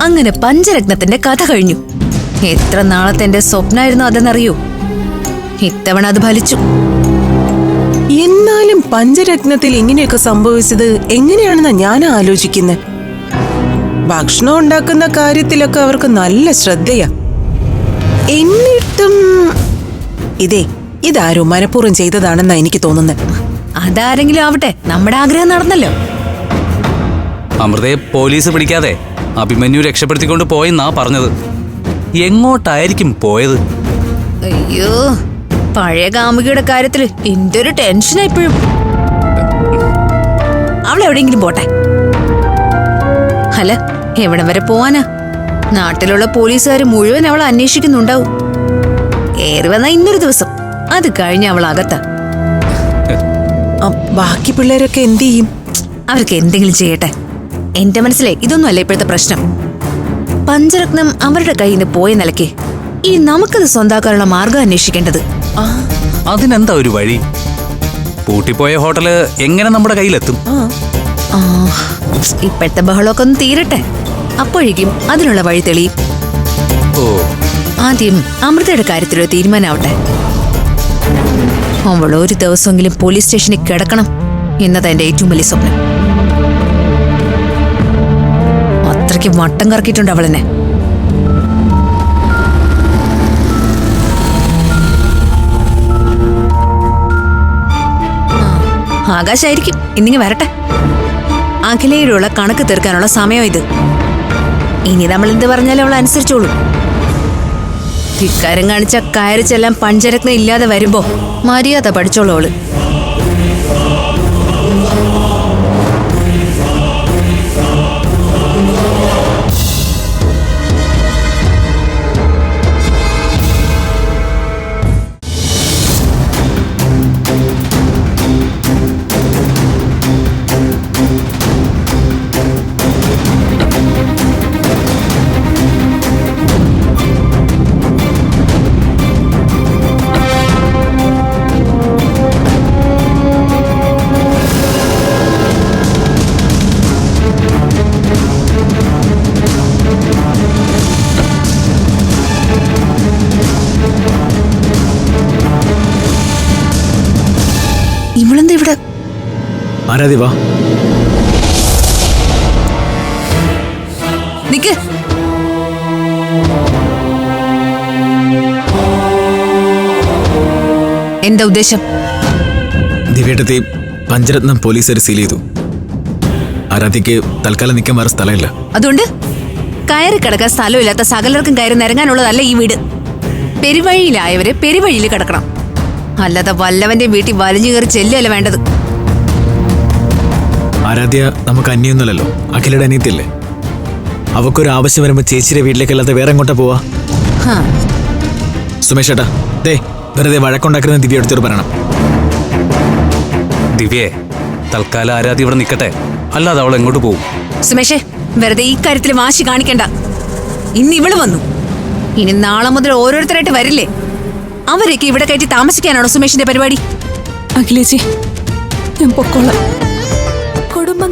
അങ്ങനെ പഞ്ചരത്നത്തിന്റെ കഥ കഴിഞ്ഞു. എത്ര നാളത്തെ എന്റെ സ്വപ്നമായിരുന്നു അതെന്നറിയോ? ഇത്തവണ അത് ഫലിച്ചു. എന്നാലും പഞ്ചരത്നത്തിൽ ഇങ്ങനെയൊക്കെ സംഭവിച്ചത് എങ്ങനെയാണെന്ന് ഞാൻ ആലോചിക്കുന്നത് ഭക്ഷണം ഉണ്ടാക്കുന്ന കാര്യത്തിലൊക്കെ അവർക്ക് നല്ല ശ്രദ്ധയാ. എന്നിട്ടും ഇതേ ഇതാരോ മനഃപൂർവം ചെയ്തതാണെന്നാ എനിക്ക് തോന്നുന്നത് അതാരെങ്കിലും ആവട്ടെ നമ്മുടെ ആഗ്രഹം നടന്നല്ലോ. അമൃതയെ പോലീസ് പിടിക്കാതെ അഭിമന്യു രക്ഷപ്പെടുത്തിക്കൊണ്ട് പോയെന്നാ പറഞ്ഞത്. എങ്ങോട്ടായിരിക്കും പോയത്? അയ്യോ പഴയ കാമുകിയുടെ കാര്യത്തിൽ എന്തൊരു ടെൻഷനാ ഇപ്പോഴും. അവൾ എവിടെയെങ്കിലും പോട്ടെ. അല്ല എവിടം വരെ പോവാനാ? നാട്ടിലുള്ള പോലീസുകാർ മുഴുവൻ അവൾ അന്വേഷിക്കുന്നുണ്ടാവും. ഏറി വന്ന ഇന്നൊരു ദിവസം. അത് കഴിഞ്ഞ് അവൾ അകത്ത. ബാക്കി പിള്ളേരൊക്കെ എന്ത് ചെയ്യും? അവർക്ക് എന്തെങ്കിലും ചെയ്യട്ടെ. എന്റെ മനസ്സിലെ ഇതൊന്നുമല്ല ഇപ്പോഴത്തെ പ്രശ്നം. പഞ്ചരത്നം അവരുടെ കയ്യിൽ നിന്ന് പോയ നിലയ്ക്ക് ഇനി നമുക്കത് സ്വന്താക്കാനുള്ള മാർഗം അന്വേഷിക്കേണ്ടത്. അതിനെന്താ ഒരു വഴി? പൂട്ടിപ്പോയ ഹോട്ടൽ എങ്ങനെ നമ്മുടെ കയ്യിലെത്തും? ഇപ്പോഴത്തെ ബഹളമൊക്കെ ഒന്ന് തീരട്ടെ. അപ്പോഴേക്കും അതിനുള്ള വഴി തെളിയും. ഓ. ആദ്യം അമൃതയുടെ കാര്യത്തിലൊരു തീരുമാനമാവട്ടെ അവൾ ഒരു ദിവസമെങ്കിലും പോലീസ് സ്റ്റേഷനിൽ കിടക്കണം. എന്നതാ എന്റെ ഏറ്റവും വലിയ സ്വപ്നം. അത്രയ്ക്ക് വട്ടം കറക്കിയിട്ടുണ്ട് അവളെന്നെ. ആകാശായിരിക്കും. ഇന്നിങ്ങ് വരട്ടെ. അഖിലയിലുള്ള കണക്ക് തീർക്കാനുള്ള സമയം ഇത്. ഇനി നമ്മൾ എന്ത് പറഞ്ഞാലും അവൾ അനുസരിച്ചോളൂ. ഇക്കാരം കാണിച്ച കയറിച്ചെല്ലാം പഞ്ചരത്നം ഇല്ലാതെ വരുമ്പോ മര്യാദ പഠിച്ചോളൂ അവൾ. ആരാധി വാ. നിക്ക്. എന്താ ഉദ്ദേശം? ദിവ്യേട്ടത്തെ പഞ്ചരത്നം പോലീസുകാർ സീൽ ചെയ്തു. ആരാധ്യക്ക് തൽക്കാലം നിൽക്കാൻ വേറെ സ്ഥലമില്ല. അതുകൊണ്ട് കയറി കിടക്കാൻ സ്ഥലമില്ലാത്ത സകലർക്കും കയറി നിരങ്ങാനുള്ളതല്ല ഈ വീട്. പെരുവഴിയിലായവരെ പെരുവഴിയിൽ കിടക്കണം. അല്ലാതെ വല്ലവന്റെ വീട്ടിൽ വലിഞ്ഞു കയറി ചെല്ലുകയല്ല വേണ്ടത്. ആരാധ്യ നമുക്ക് അന്യൊന്നുമല്ലല്ലോ. അഖിലയുടെ അനിയത്തില്ലേ അവക്കൊരു ആവശ്യം വരുമ്പോൾ ചേച്ചിയുടെ വീട്ടിലേക്കല്ലാതെ വേറെ എങ്ങോട്ടാ പോവാ? ഹാ. സുമേഷ് ഏട്ടാ ദേ വെറുതെ വഴക്കുണ്ടാക്കുന്ന ദിവ്യ എടുത്തോട് പറയണം. ദിവ്യേ തൽക്കാലം ആരാധ്യ ഇവിടെ നിൽക്കട്ടെ അല്ലാതെ അവൾ എങ്ങോട്ട് പോകും സുമേഷേ വെറുതെ ഈ കാര്യത്തിൽ വാശി കാണിക്കണ്ട. ഇന്ന് ഇവൾ വന്നു. ഇനി നാളെ മുതൽ ഓരോരുത്തരായിട്ട് വരില്ലേ? അവരൊക്കെ ഇവിടെ കയറ്റി താമസിക്കാനാണോ സുമേഷിന്റെ പരിപാടി? അഖിലേച്ചി ഞാൻ പൊക്കോളാം.